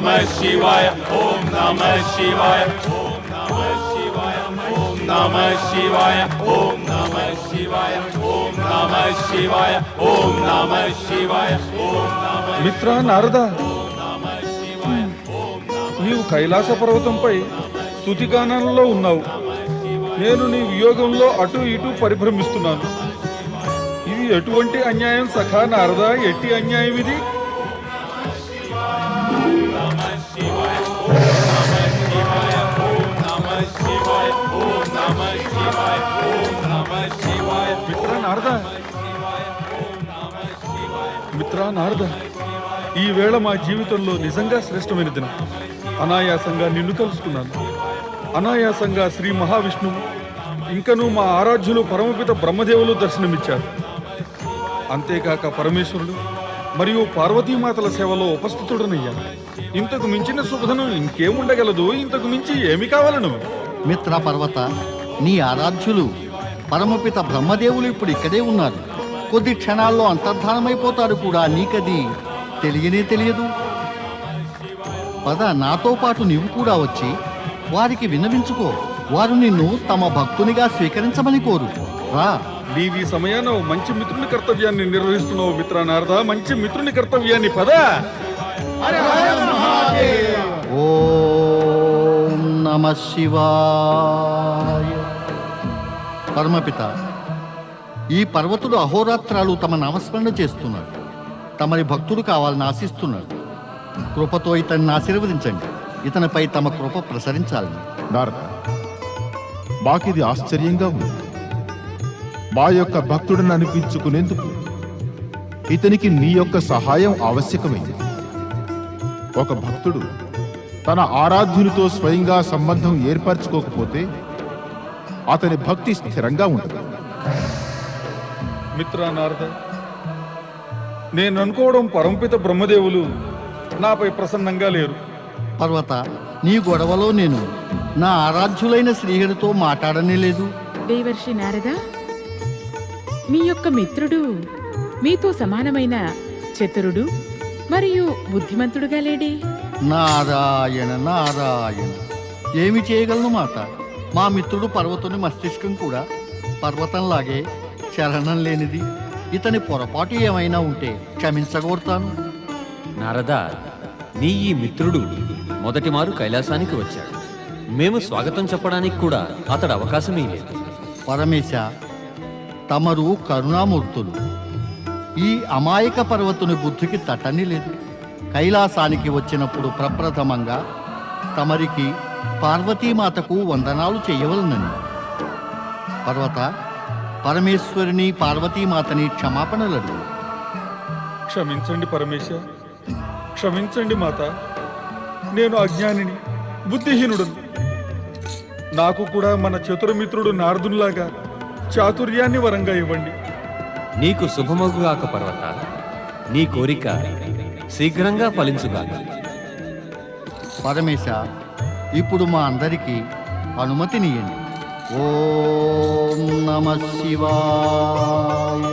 నమః శివాయ ఓం నమః శివాయ మిత్ర నారద నీవు కైలాస పర్వతంపై స్థుతిగానంలో ఉన్నావు. నేను నీ వియోగంలో అటు ఇటు పరిభ్రమిస్తున్నాను. ఇది ఎటువంటి అన్యాయం సఖా నారద? ఎట్టి అన్యాయం ఇది? నారద ఈ వేళ మా జీవితంలో నిజంగా శ్రేష్టమైన దినం. అనాయాసంగా నిన్ను కలుసుకున్నాను. అనాయాసంగా శ్రీ మహావిష్ణువు ఇంకను మా ఆరాధ్యులు పరమపిత బ్రహ్మదేవులు దర్శనమిచ్చారు. అంతేకాక పరమేశ్వరుడు మరియు పార్వతీమాతల సేవలో ఉపస్థితుడనయ్యాను. ఇంతకు మించిన శుభదనం ఇంకేముండగలదు ఇంతకు మించి ఏమి కావాలను? మిత్ర పర్వత నీ ఆరాధ్యులు పరమపిత బ్రహ్మదేవులు ఇప్పుడు ఇక్కడే ఉన్నారు. కొద్ది క్షణాల్లో అంతర్ధానమైపోతారు కూడా నీకది తెలియనే తెలియదు. పద నాతో పాటు నీవు కూడా వచ్చి వారికి విన్నవించుకో. వారు నిన్ను తమ భక్తునిగా స్వీకరించమని కోరు. రా. నీవి సమయాన మంచి మిత్రుని కర్తవ్యాన్ని నిర్వహిస్తున్నావు మిత్ర నారద. మంచి మిత్రుని కర్తవ్యాన్ని పద. ఓం నమ శివాయ. పరమపిత. ఈ పర్వతుడు అహోరాత్రాలు తమ నామస్మరణ చేస్తున్నారు. తమరి భక్తుడు కావాలని ఆశిస్తున్నారు. కృపతో ఇతన్ని ఆశీర్వదించండి. ఇతనిపై తమ కృప ప్రసరించాలని. నారద మాకిది ఆశ్చర్యంగా ఉంది. మా యొక్క భక్తుడిని అనిపించుకునేందుకు ఇతనికి నీ యొక్క సహాయం ఆవశ్యకమైంది. ఒక భక్తుడు తన ఆరాధ్యునితో స్వయంగా సంబంధం ఏర్పరచుకోకపోతే అతని భక్తి స్థిరంగా ఉంటుంది మిత్ర నారద. నేను అనుకోవడం పరమపిత బ్రహ్మదేవులు నాపై ప్రసన్నంగా లేరు. పర్వత నీ గొడవలో నేను నా ఆరాధ్యులైన శ్రీహరితో మాట్లాడనే లేదు. దేవర్షి నారద మీ యొక్క మిత్రుడు మీతో సమానమైన చతురుడు మరియు బుద్ధిమంతుడుగా లేడే? నారాయణ నారాయణ ఏమి చేయగలను మాత? మా మిత్రుడు పర్వతుని మస్తిష్కం కూడా పర్వతంలాగే చలనం లేనిది ఇతని పొరపాటు ఏమైనా ఉంటే క్షమించగోరుతాను. నారద నీ ఈ మిత్రుడు మొదటి మారు కైలాసానికి వచ్చాడు. మేము స్వాగతం చెప్పడానికి కూడా అతడు అవకాశమే లేదు పరమేశ తమరు కరుణామూర్తులు. ఈ అమాయక పర్వతుని బుద్ధికి తట్టని లేదు. కైలాసానికి వచ్చినప్పుడు ప్రప్రథమంగా తమరికి పార్వతీమాతకు వందనాలు చేయవలనని. పర్వత పరమేశ్వరిని పార్వతీమాతని క్షమాపణలడు క్షమించండి పరమేశ క్షమించండి మాత. నేను అజ్ఞానిని బుద్ధిహీనుడను. నాకు కూడా మన చతురమిత్రుడు నారదునిలాగా చాతుర్యాన్ని వరంగా ఇవ్వండి. నీకు శుభమగుగాక పర్వత. నీ కోరిక శీఘ్రంగా ఫలించుగాక. పరమేశ ఇప్పుడు మా అందరికీ అనుమతినియండి. ఓం నమ శివాయ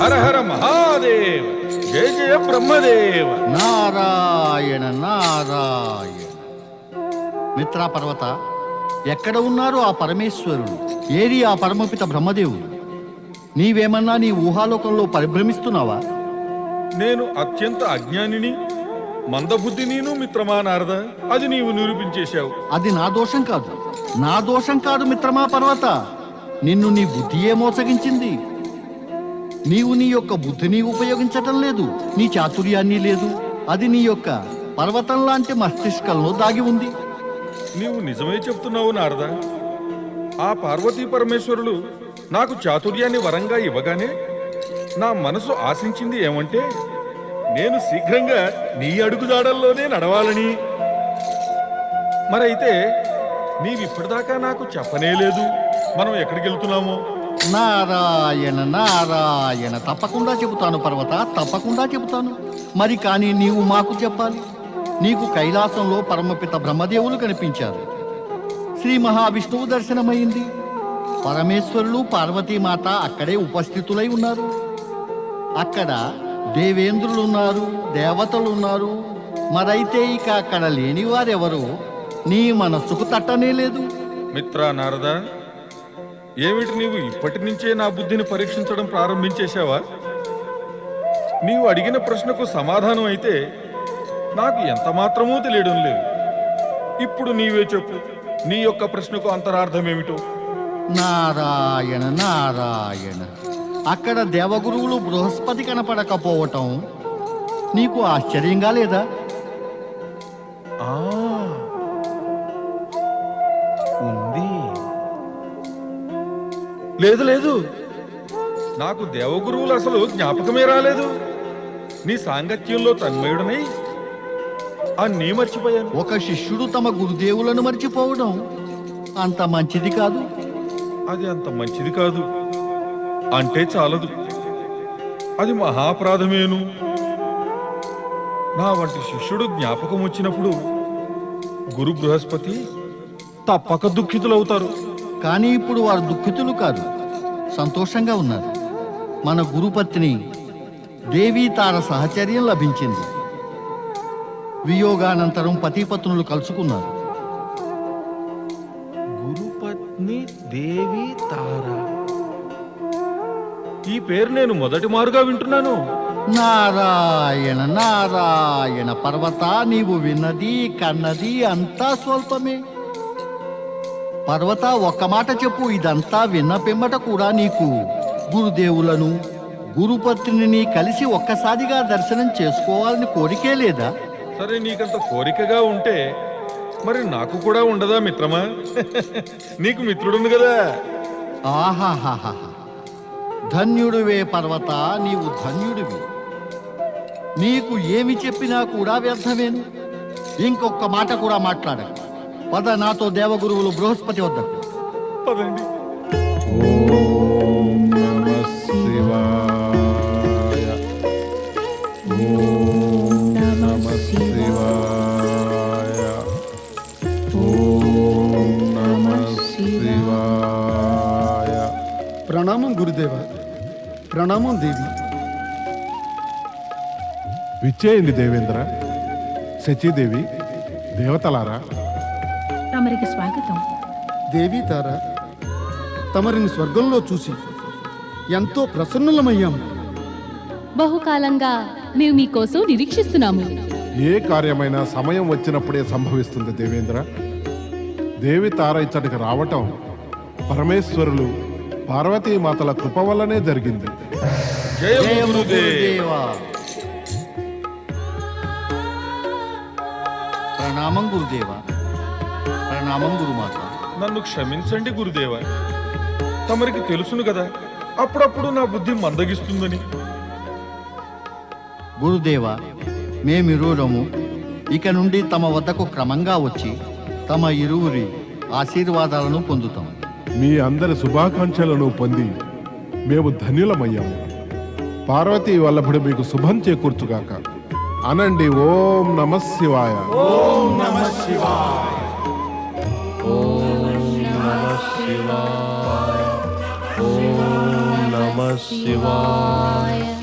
హర హర మహాదేవ్ జయ జయ బ్రహ్మదేవ్ నారాయణ నారాయణ మిత్రా పర్వత ఎక్కడ ఉన్నారు ఆ పరమేశ్వరుడు? ఏది ఆ పరమపిత బ్రహ్మదేవుడు? నీవేమన్నా నీ ఊహాలోకంలో పరిభ్రమిస్తున్నావా? నేను అత్యంత అజ్ఞానిని మందబుద్ధి నేను మిత్రమా నారద? అది నీవు నిరూపించేశావు. అది నా దోషం కాదు. నా దోషం కాదు మిత్రమా పర్వత. నిన్ను నీ బుద్ధియే మోసగించింది. నీవు నీ యొక్క బుద్ధిని ఉపయోగించటం లేదు. నీ చాతుర్యాన్ని లేదు. అది నీ యొక్క పర్వతం లాంటి మస్తిష్కంలో దాగి ఉంది. నీవు నిజమే చెప్తున్నావు నారద. ఆ పార్వతీ పరమేశ్వరులు నాకు చాతుర్యాన్ని వరంగా ఇవ్వగానే నా మనసు ఆశించింది ఏమంటే నేను శీఘ్రంగా నీ అడుగుదాడల్లోనే నడవాలని. మరైతే నీవిప్పటిదాకా నాకు చెప్పనే లేదు. మనం ఎక్కడికి వెళ్తున్నామో? నారాయణ నారాయణ తప్పకుండా చెబుతాను పర్వత తప్పకుండా చెబుతాను. మరి కానీ నీవు మాకు చెప్పాలి. నీకు కైలాసంలో పరమపిత బ్రహ్మదేవులు కనిపించారు. శ్రీ మహావిష్ణువు దర్శనమైంది. పరమేశ్వరులు పార్వతీమాత అక్కడే ఉపస్థితులై ఉన్నారు. అక్కడ దేవేంద్రులు ఉన్నారు దేవతలు ఉన్నారు మరైతే ఇక అక్కడ లేని వారెవరు నీ మనస్సుకు తట్టనే లేదు. మిత్ర నారద ఏమిటి నీవు ఇప్పటి నుంచే నా బుద్ధిని పరీక్షించడం ప్రారంభించేశావా? నీవు అడిగిన ప్రశ్నకు సమాధానం అయితే నాకు ఎంత మాత్రమూ తెలియడం లేదు. ఇప్పుడు నీవే చెప్పు నీ యొక్క ప్రశ్నకు అంతరార్థం ఏమిటో? నారాయణ నారాయణ. అక్కడ దేవగురువులు బృహస్పతి కనపడకపోవటం నీకు ఆశ్చర్యంగా లేదా? ఉంది. లేదు లేదు. నాకు దేవగురువులు అసలు జ్ఞాపకమే రాలేదు. నీ సాంగత్యంలో తన్మయుడనై అన్నీ మర్చిపోయాను. ఒక శిష్యుడు తమ గురుదేవులను మర్చిపోవడం అంత మంచిది కాదు. అది అంత మంచిది కాదు. అంటే చాలదు. అది మహాపరాధమేను. నా వంటి శిష్యుడు జ్ఞాపకం వచ్చినప్పుడు గురు బృహస్పతి తప్పక దుఃఖితులవుతారు. కానీ ఇప్పుడు వారు దుఃఖితులు కాదు సంతోషంగా ఉన్నారు. మన గురుపత్ని దేవీ తార సహచర్యం లభించింది. వియోగానంతరం పతిపత్నులు కలుసుకున్నారు. గురుపత్ని దేవి తార. ఈ పేరు నేను మొదటి మారుగా వింటున్నాను. నారాయణ నారాయణ పర్వత నీవు విన్నది కన్నది అంతా స్వల్పమే. పర్వత ఒక్క మాట చెప్పు ఇదంతా విన్న పిమ్మట కూడా నీకు. గురుదేవులను గురుపత్నిని కలిసి ఒక్కసారిగా దర్శనం చేసుకోవాలని కోరికే లేదా? సరే నీకంత కోరికగా ఉంటే మరి నాకు కూడా ఉండదా మిత్రమా? నీకు మిత్రుడుంది కదా. ఆహాహాహా ధన్యుడివే పర్వత నీవు ధన్యుడివి. నీకు ఏమి చెప్పినా కూడా వ్యర్థమేను ఇంకొక మాట కూడా మాట్లాడ పద నాతో దేవగురువులు బృహస్పతి వద్దకు. పదండి. ప్రణామం దేవి. విచ్చేయండి దేవేంద్ర. శచీదేవి దేవతలారా. తమరికి స్వాగతం. దేవి తార తమరిని స్వర్గంలో చూసి ఎంతో ప్రసన్నులమయ్యాము బహుకాలంగా మేము మీకోసం నిరీక్షిస్తున్నాము. ఏ కార్యమైనా సమయం వచ్చినప్పుడే సంభవిస్తుంది దేవేంద్ర. దేవి తార ఇచ్చటికి రావటం పరమేశ్వరులు పార్వతీమాతల కృప వల్లనే జరిగింది. ప్రణామం గురుదేవ. ప్రణామం గురుమాత. నన్ను క్షమించండి గురుదేవ. తమరికి తెలుసును కదా అప్పుడప్పుడు నా బుద్ధి మందగిస్తుందని. గురుదేవ మేమిరువురము ఇక నుండి తమ వద్దకు క్రమంగా వచ్చి తమ ఇరువురి ఆశీర్వాదాలను పొందుతాం. మీ అందరి శుభాకాంక్షలను పొంది మేము ధన్యులమయ్యాము. పార్వతీ వల్లభుడు మీకు శుభం చేకూర్చుగాక. అనండి ఓం నమ శివాయ. ఇలా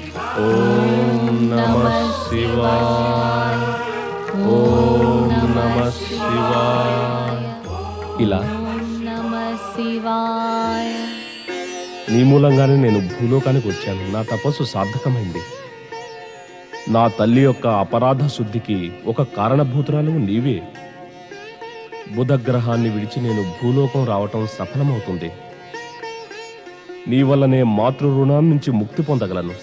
నీ మూలంగానే నేను భూలోకానికి వచ్చాను. నా తపస్సు సార్థకమైంది. నా తల్లి యొక్క అపరాధ శుద్ధికి ఒక కారణభూతురాలు నీవే. బుధగ్రహాన్ని విడిచి నేను భూలోకం రావటం సఫలమవుతుంది. నీ వల్లనే మాతృ రుణాన్ని నుంచి ముక్తి పొందగలను.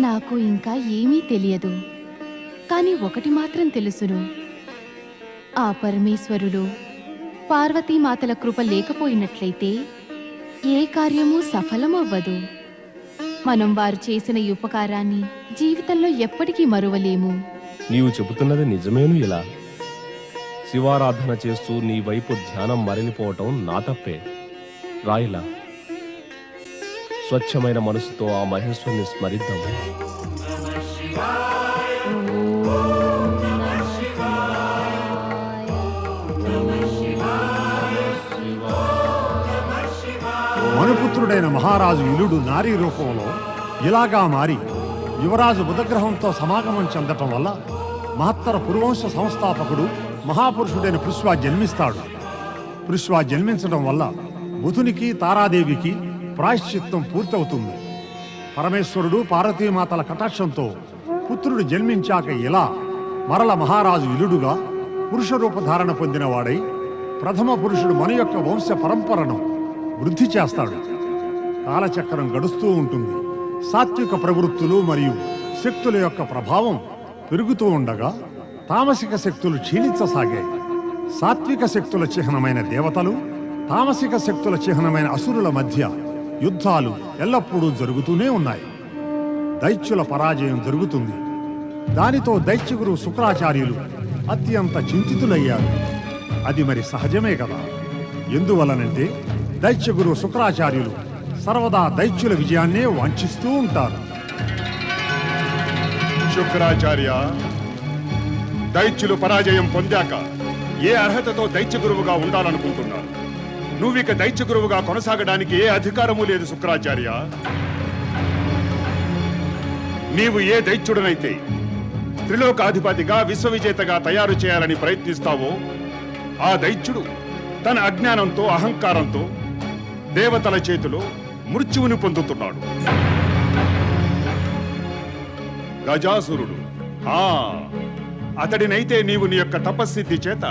నాకు ఇంకా ఏమీ తెలియదు. కానీ ఒకటి మాత్రం తెలుసును. ఆ పరమేశ్వరుడు పార్వతీమాతల కృప లేకపోయినట్లయితే ఏ కార్యము సఫలమవ్వదు. మనం వారు చేసిన ఈ ఉపకారాన్ని జీవితంలో ఎప్పటికీ మరువలేము. నీవు చెబుతున్నది నిజమేను ఇలా. శివారాధన చేస్తూ నీ వైపు ధ్యానం మరలిపోవటం నా తప్పే. రాయిలా. స్వచ్ఛమైన మనసుతో ఆ మహేశ్వరుని స్మరిద్దాం కుమారుడైన మహారాజు ఇలుడు నారీ రూపంలో ఇలాగా మారి యువరాజు బుధగ్రహంతో సమాగమం చెందటం వల్ల మహత్తర పురువంశ సంస్థాపకుడు మహాపురుషుడైన పుష్వ జన్మిస్తాడు. పుష్వా జన్మించడం వల్ల బుధునికి తారాదేవికి ప్రాయశ్చిత్తం పూర్తవుతుంది. పరమేశ్వరుడు పార్వతీమాతల కటాక్షంతో పుత్రుడు జన్మించాక ఇలా మరల మహారాజు ఇలుడుగా పురుష రూపధారణ పొందినవాడై ప్రథమ పురుషుడు మన యొక్క వంశ పరంపరను వృద్ధి చేస్తాడు. కాలచక్రం గడుస్తూ ఉంటుంది. సాత్విక ప్రవృత్తులు మరియు శక్తుల యొక్క ప్రభావం పెరుగుతూ ఉండగా తామసిక శక్తులు క్షీణించసాగాయి. సాత్విక శక్తుల చిహ్నమైన దేవతలు తామసిక శక్తుల చిహ్నమైన అసురుల మధ్య యుద్ధాలు ఎల్లప్పుడూ జరుగుతూనే ఉన్నాయి. దైత్యుల పరాజయం జరుగుతుంది. దానితో దైత్యగురు శుక్రాచార్యులు అత్యంత చింతితులయ్యారు. అది మరి సహజమే కదా? ఎందువలనంటే దైత్యగురు శుక్రాచార్యులు సర్వదా దైత్యుల విజయాన్నే వాంఛిస్తూ ఉంటారు. శుక్రాచార్య దైత్యులు పరాజయం పొందాక ఏ అర్హతతో దైత్య గురువుగా ఉండాలనుకుంటున్నారు? నువ్విక దైత్య గురువుగా కొనసాగడానికి ఏ అధికారము లేదు శుక్రాచార్య. నీవు ఏ దైత్యుడనైతే త్రిలోకాధిపతిగా విశ్వవిజేతగా తయారు చేయాలని ప్రయత్నిస్తావో ఆ దైత్యుడు తన అజ్ఞానంతో అహంకారంతో దేవతల చేతిలో మృత్యువుని పొందుతున్నాడు. గజాసురుడు ఆ అతడినైతే నీవు నీ యొక్క తపస్సిద్ధి చేత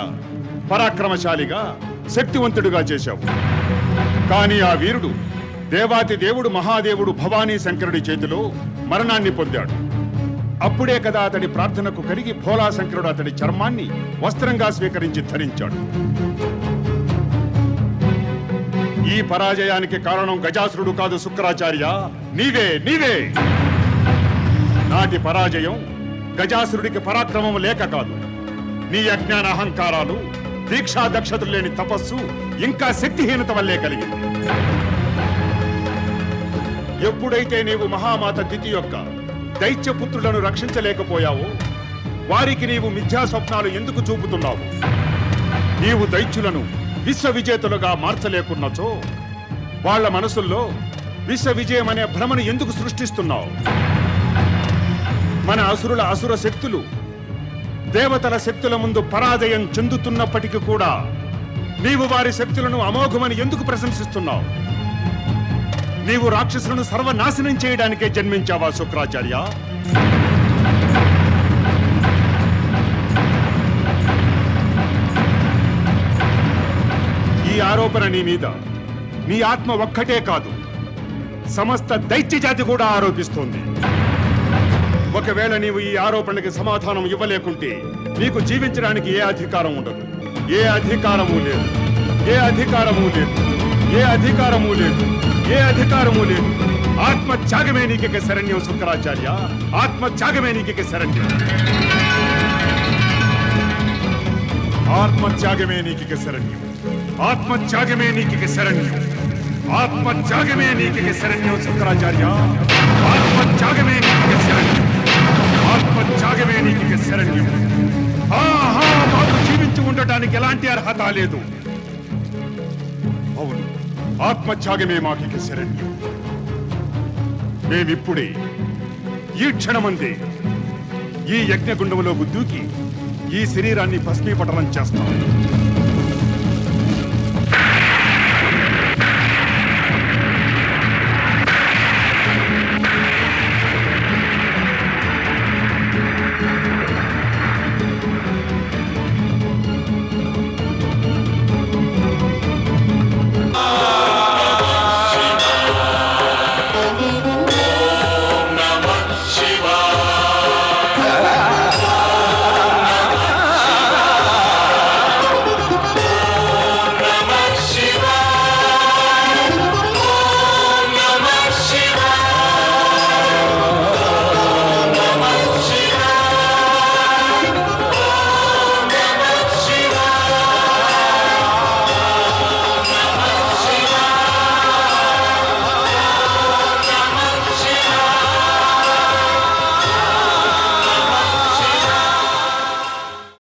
పరాక్రమశాలిగా శక్తివంతుడిగా చేశావు. కానీ ఆ వీరుడు దేవాతి దేవుడు మహాదేవుడు భవానీ శంకరుడి చేతిలో మరణాన్ని పొందాడు. అప్పుడే కదా అతడి ప్రార్థనకు కరిగి భోలా శంకరుడు అతడి చర్మాన్ని వస్త్రంగా స్వీకరించి ధరించాడు. ఈ పరాజయానికి కారణం గజాసురుడు కాదు శుక్రాచార్య. నీవే నీవే. నాటి పరాజయం గజాసురుడికి పరాక్రమం లేక కాదు. నీ అజ్ఞాన అహంకారాలు దీక్షా దక్షతలు లేని తపస్సు ఇంకా శక్తిహీనత వల్లే కలిగింది. ఎప్పుడైతే నీవు మహామాత తిథి యొక్క దైత్యపుత్రులను రక్షించలేకపోయావో వారికి నీవు మిథ్యా స్వప్నాలు ఎందుకు చూపుతున్నావు? నీవు దైత్యులను విశ్వ విజేతలుగా మార్చలేకున్నచో వాళ్ళ మనసుల్లో విశ్వ విజయం అనే భ్రమను ఎందుకు సృష్టిస్తున్నావు? మన అసురుల అసుర శక్తులు దేవతల శక్తుల ముందు పరాజయం చెందుతున్నప్పటికీ కూడా నీవు వారి శక్తులను అమోఘమని ఎందుకు ప్రశంసిస్తున్నావు? నీవు రాక్షసులను సర్వనాశనం చేయడానికే జన్మించావా శుక్రాచార్య? ఆరోపణ నీ మీద. నీ ఆత్మ ఒక్కటే కాదు. సమస్త దైత్య జాతి కూడా ఆరోపిస్తోంది. ఒకవేళ నీవు ఈ ఆరోపణకి సమాధానం ఇవ్వలేకుంటే నీకు జీవించడానికి ఏ అధికారం ఉండదు. ఏ అధికారము లేదు. ఏ అధికారము లేదు. ఏ అధికారము లేదు. ఏ అధికారము లేదు. ఆత్మ త్యాగమే నీకిక శరణ్యం శుక్రాచార్య. ఆత్మ త్యాగమే నీకిక శరణ్యం. ఆత్మ త్యాగమే నీకిక శరణ్యం. ఆత్మ త్యాగమే నీకిక శరణ్యం. ఆత్మ త్యాగమే శరణ్యం శంకరాచార్య. ఆత్మ త్యాగమే నీకిక శరణ్యం. ఆత్మ త్యాగమే నీకిక శరణ్యం. ఆహా మాకు జీవించి ఉండటానికి ఎలాంటి అర్హత లేదు. అవును ఆత్మత్యాగమే మాకి శరణ్యం. మేమిప్పుడే ఈ క్షణమందే ఈ యజ్ఞగుండంలోకి దూకి ఈ శరీరాన్ని భస్మీపటనం చేస్తాం.